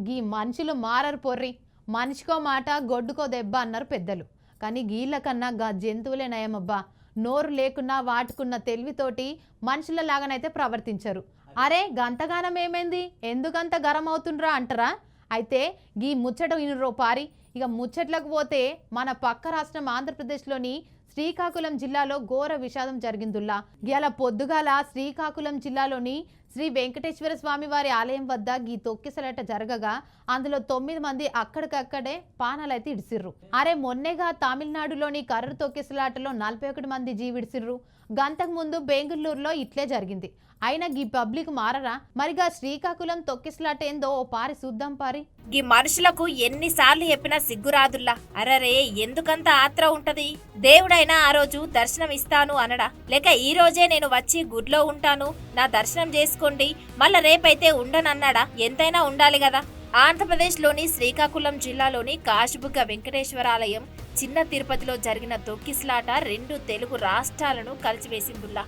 గీ మనుషులు మారరు పొర్రి. మనిషికో మాట గొడ్డుకో దెబ్బ అన్నారు పెద్దలు. కానీ గీళ్ళ కన్నా గా జంతువులే నయమబ్బా. నోరు లేకున్నా వాటుకున్న తెలివితోటి మనుషుల లాగానైతే ప్రవర్తించరు. అరే గంతగానం ఏమైంది? ఎందుకంత గరం అవుతుండ్రా అంటారా? అయితే గీ ముచ్చట ఇనురో పారి ఇక ముచ్చట్లకు పోతే మన పక్క రాష్ట్రం ఆంధ్రప్రదేశ్లోని శ్రీకాకుళం జిల్లాలో ఘోర విషాదం జరిగిందుల్లా. గల పొద్దుగాల శ్రీకాకుళం జిల్లాలోని శ్రీ వెంకటేశ్వర స్వామి వారి ఆలయం వద్ద గీ తొక్కిసలాట జరగగా అందులో తొమ్మిది మంది అక్కడికక్కడే పానాలైతే ఇడిసిర్రు. అరే మొన్నేగా తమిళనాడులోని కర్ర తొక్కిసలాటలో నలభై ఒకటి మంది జీవిడిసిర్రు. గంతకు ముందు బెంగళూరులో ఇట్లే జరిగింది. అయినా గీ పబ్లిక్ మారరా? మరిగా శ్రీకాకుళం తొక్కిసలాట ఏందో ఓ పారి చూద్దాం పారి. గీ మనుషులకు ఎన్నిసార్లు చెప్పినా సిగ్గురాదుల్లా. అరరే ఎందుకంత ఆత్ర ఉంటది? దేవుడైనా ఆ రోజు దర్శనం ఇస్తాను అనడా. లేక ఈ రోజే నేను వచ్చి గుడ్లో ఉంటాను. నా దర్శనం చేసుకోండి. మళ్ళా రేపైతే ఉండనన్నాడా? ఎంతైనా ఉండాలి కదా ఆంధ్రప్రదేశ్లోని శ్రీకాకుళం జిల్లాలోని కాశీబుగ్గ వెంకటేశ్వర ఆలయం చిన్న తిరుపతిలో జరిగిన తొక్కిస్లాట రెండు తెలుగు రాష్ట్రాలను కలిసివేసిందుల్లా.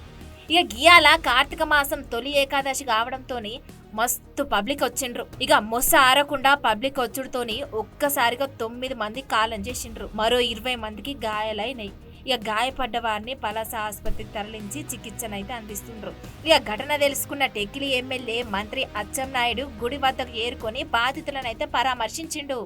ఇక గియాల కార్తీక మాసం తొలి ఏకాదశి కావడంతోనే మస్తు పబ్లిక్ వచ్చిండ్రు. ఇక మొస ఆరకుండా పబ్లిక్ వచ్చుడుతోని ఒక్కసారిగా తొమ్మిది మంది కాలం చేసిండ్రు. మరో ఇరవై మందికి గాయాలైనాయి. ఇక గాయపడ్డ వారిని పలాస ఆసుపత్రికి తరలించి చికిత్సనైతే అందిస్తుండ్రు. ఇక ఘటన తెలుసుకున్న టెక్కిలి ఎమ్మెల్యే మంత్రి అచ్చెం నాయుడు గుడి వద్దకు ఏరుకొని బాధితులనైతే పరామర్శించిండు.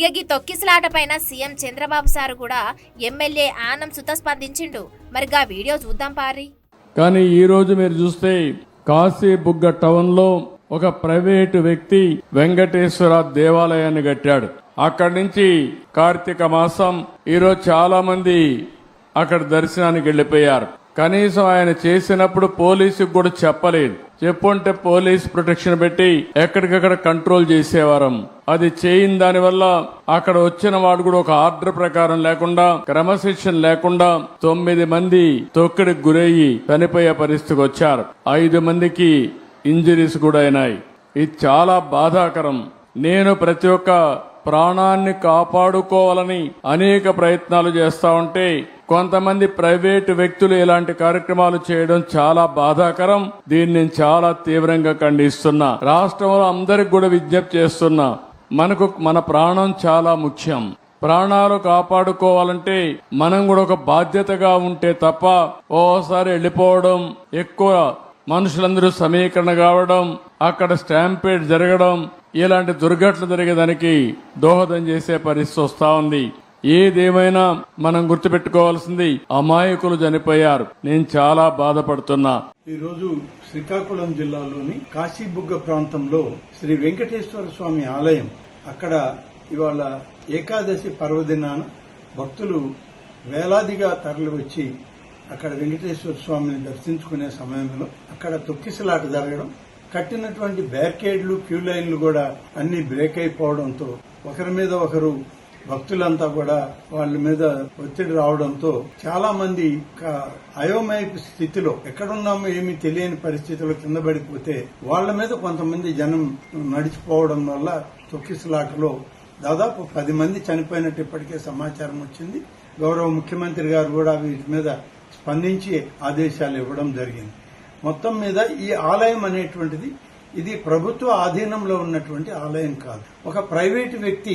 ఇక ఈ తొక్కిసలాట పైన సీఎం చంద్రబాబు సార్ కూడా ఎమ్మెల్యే ఆనం సుత స్పందించిండు. మరి వీడియో చూద్దాం పారి. కానీ ఈ రోజు మీరు చూస్తే కాశీ బుగ్గ టౌన్లో ఒక ప్రైవేటు వ్యక్తి వెంకటేశ్వర దేవాలయాన్ని కట్టాడు. అక్కడి నుంచి కార్తీక మాసం ఈరోజు చాలా మంది అక్కడ దర్శనానికి వెళ్ళిపోయారు. కనీసం ఆయన చేసినప్పుడు పోలీసుకు కూడా చెప్పలేదు. చెప్పుంటే పోలీస్ ప్రొటెక్షన్ పెట్టి ఎక్కడికక్కడ కంట్రోల్ చేసేవారం. అది చేయని దాని వల్ల అక్కడ వచ్చిన వాడు కూడా ఒక ఆర్డర్ ప్రకారం లేకుండా క్రమశిక్షణ లేకుండా తొమ్మిది మంది తొక్కడికి గురయ్యి చనిపోయే పరిస్థితికి వచ్చారు. ఐదు మందికి ఇంజరీస్ కూడా అయినాయి. ఇది చాలా బాధాకరం. నేను ప్రతి ఒక్క ప్రాణాన్ని కాపాడుకోవాలని అనేక ప్రయత్నాలు చేస్తా ఉంటే కొంతమంది ప్రైవేటు వ్యక్తులు ఇలాంటి కార్యక్రమాలు చేయడం చాలా బాధాకరం. దీన్ని నేను చాలా తీవ్రంగా ఖండిస్తున్నా. రాష్ట్రంలో అందరికి కూడా విజ్ఞప్తి చేస్తున్నా. మనకు మన ప్రాణం చాలా ముఖ్యం. ప్రాణాలు కాపాడుకోవాలంటే మనం కూడా ఒక బాధ్యతగా ఉంటే తప్ప ఓసారి వెళ్ళిపోవడం ఎక్కువ మనుషులందరూ సమీకరణ కావడం అక్కడ స్టాంపేడ్ జరగడం ఇలాంటి దుర్ఘటనలు జరిగేదానికి దోహదం చేసే పరిస్థితి వస్తూ ఉంది. ఏదేమైనా మనం గుర్తుపెట్టుకోవాల్సింది అమాయకులు చనిపోయారు. నేను చాలా బాధపడుతున్నా. ఈరోజు శ్రీకాకుళం జిల్లాలోని కాశీబుగ్గ ప్రాంతంలో శ్రీ వెంకటేశ్వర స్వామి ఆలయం అక్కడ ఇవాళ ఏకాదశి పర్వదినాన భక్తులు వేలాదిగా తరలివచ్చి అక్కడ వెంకటేశ్వర స్వామిని దర్శించుకునే సమయంలో అక్కడ తొక్కిసలాట జరగడం కట్టినటువంటి బ్యారికేడ్లు క్యూ లైన్లు కూడా అన్ని బ్రేక్ అయిపోవడంతో ఒకరి మీద ఒకరు భక్తులంతా కూడా వాళ్ళ మీద ఒత్తిడి రావడంతో చాలా మంది అయోమయ స్థితిలో ఎక్కడున్నామో ఏమీ తెలియని పరిస్థితిలో కింద పడిపోతే వాళ్ళ మీద కొంతమంది జనం నడిచిపోవడం వల్ల తొక్కిసలాటలో దాదాపు పది మంది చనిపోయినట్టు ఇప్పటికే సమాచారం వచ్చింది. గౌరవ ముఖ్యమంత్రి గారు కూడా వీటి మీద స్పందించి ఆదేశాలు ఇవ్వడం జరిగింది. మొత్తం మీద ఈ ఆలయం అనేటువంటిది ఇది ప్రభుత్వ ఆధీనంలో ఉన్నటువంటి ఆలయం కాదు. ఒక ప్రైవేటు వ్యక్తి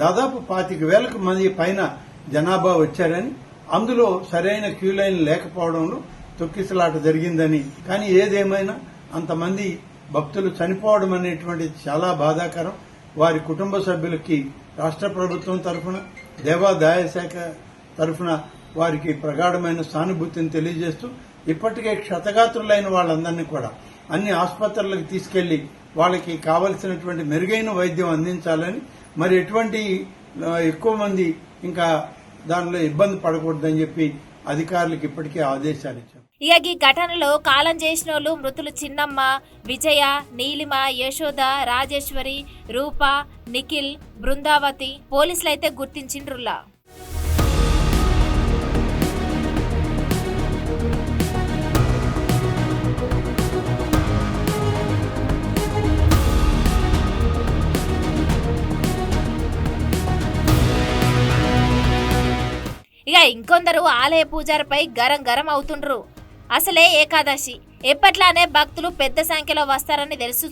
దాదాపు పాతిక వేలకు మంది పైన జనాభా వచ్చారని అందులో సరైన క్యూ లైన్ లేకపోవడంలో తొక్కిసలాట జరిగిందని. కానీ ఏదేమైనా అంతమంది భక్తులు చనిపోవడం అనేటువంటిది చాలా బాధాకరం. వారి కుటుంబ సభ్యులకి రాష్ట్ర ప్రభుత్వం తరఫున దేవాదాయ శాఖ తరఫున వారికి ప్రగాఢమైన సానుభూతిని తెలియజేస్తూ ఇప్పటికే క్షతగాత్రులైన వాళ్ళందరినీ కూడా అన్ని ఆసుపత్రులకు తీసుకెళ్ళి వాళ్ళకి కావలసినటువంటి మెరుగైన వైద్యం అందించాలని మరి ఎటువంటి ఎక్కువ మంది ఇంకా దానిలో ఇబ్బంది పడకూడదని చెప్పి అధికారులకు ఇప్పటికే ఆదేశాలు ఇచ్చారు ఇక ఈ ఘటనలో కాలం చేసిన వాళ్ళు మృతులు చిన్నమ్మ విజయ నీలిమ యశోద రాజేశ్వరి రూప నిఖిల్ బృందావతి పోలీసులైతే గుర్తించిండ్రులా. ఇక ఇంకొందరు ఆలయ పూజారిపై గరం గరం అవుతుండ్రు. అసలే ఏకాదశి. ఎప్పట్లానే భక్తులు పెద్ద సంఖ్యలో వస్తారని తెలుసు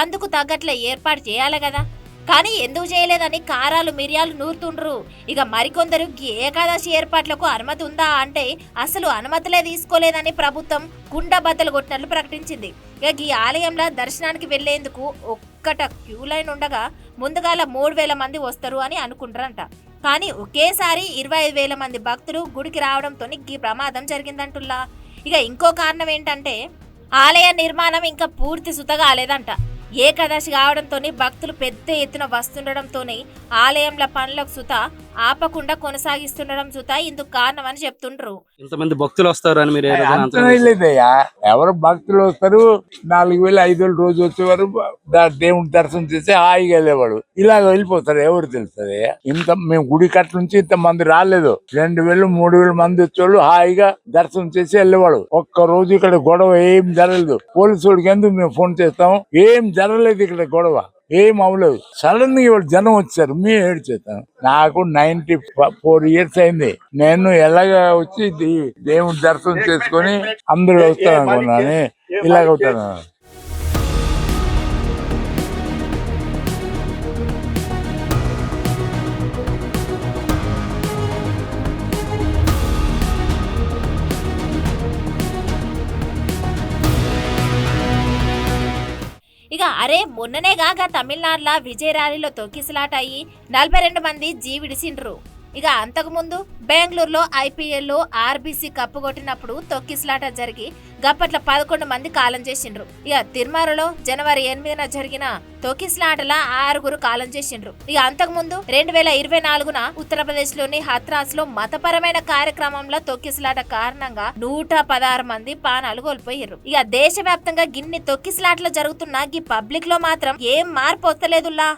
అందుకు తగ్గట్లే ఏర్పాటు చేయాలి కదా కానీ ఎందుకు చేయలేదని కారాలు మిరియాలు నూరుతుండ్రు. ఇక మరికొందరు గీ ఏకాదశి ఏర్పాట్లకు అనుమతి ఉందా అంటే అసలు అనుమతులే తీసుకోలేదని ప్రభుత్వం కుండ బద్దలు కొట్టినట్లు ప్రకటించింది. ఇక ఈ ఆలయంలో దర్శనానికి వెళ్ళేందుకు ఒక్కట క్యూ లైన్ ఉండగా ముందుగాల మూడు వేల మంది వస్తారు అని అనుకుంటారంట. కానీ ఒకేసారి ఇరవై ఐదు వేల మంది భక్తులు గుడికి రావడంతో ఈ ప్రమాదం జరిగిందంటుల్లా. ఇక ఇంకో కారణం ఏంటంటే ఆలయ నిర్మాణం ఇంకా పూర్తి సుత కాలేదంట ఏకాదశి కావడంతో భక్తులు పెద్ద ఎత్తున వస్తుండడంతో ఆలయంలో పనులకు సుత ఆపకుండా కొనసాగిస్తుండడం సుత ఇందుకు కారణమని చెప్తుండ్రు. ఇంతమంది భక్తులు వస్తారు అని మీరు? లేదయ్యా. ఎవరు భక్తులు వస్తారు నాలుగు వేలు ఐదు వేలు రోజు వచ్చేవారు దేవుని దర్శనం చేసి హాయిగా వెళ్ళేవాడు. ఇలాగ వెళ్ళిపోతారు ఎవరు తెలుస్తుంది? ఇంత మేము గుడి కట్ట నుంచి ఇంత మంది రాలేదు. రెండు వేలు మూడు వేలు మంది వచ్చేవాళ్ళు హాయిగా దర్శనం చేసి వెళ్ళేవాడు. ఒక్క రోజు ఇక్కడ గొడవ ఏం జరగలేదు. పోలీసు వాడికి ఎందుకు మేము ఫోన్ చేస్తాం? ఏం జరగలేదు ఇక్కడ గొడవ. ఏం అవ్వలేదు. సడన్గా ఇవాళ జనం వచ్చారు. మేము ఏడు చేస్తాం నాకు నైన్టీ ఫోర్ ఇయర్స్ అయింది. నేను ఎలాగ వచ్చి దేవుని దర్శనం చేసుకొని అందరూ వస్తాను అనుకున్నాను. ఇలాగ అవుతాను ఇక అరే మొన్ననే కాక తమిళనాడులో విజయ ర్యాలీలో తొక్కిసలాట అయ్యి నలభై రెండు మంది జీవిడిసిండ్రు. ఇక అంతకుముందు బెంగళూరులో ఐపీఎల్లో ఆర్బీసీ కప్పు కొట్టినప్పుడు తొక్కిసలాట జరిగి గప్పట్ల పదకొండు మంది కాలం చేసిండ్రు. ఇక తిరుమలలో జనవరి ఎనిమిదిన జరిగిన తొక్కిసలాటల ఆరుగురు కాలం చేసిండ్రు. ఇక అంతకుముందు రెండు వేల ఇరవై నాలుగున ఉత్తరప్రదేశ్లోని హత్రాస్లో మతపరమైన కార్యక్రమంలో తొక్కిసలాట కారణంగా నూట పదహారు మంది ప్రాణాలు కోల్పోయారు ఇక దేశవ్యాప్తంగా గిన్ని తొక్కిసలాట్లు జరుగుతున్నా ఈ పబ్లిక్లో మాత్రం ఏం మార్పు వస్తలేదులా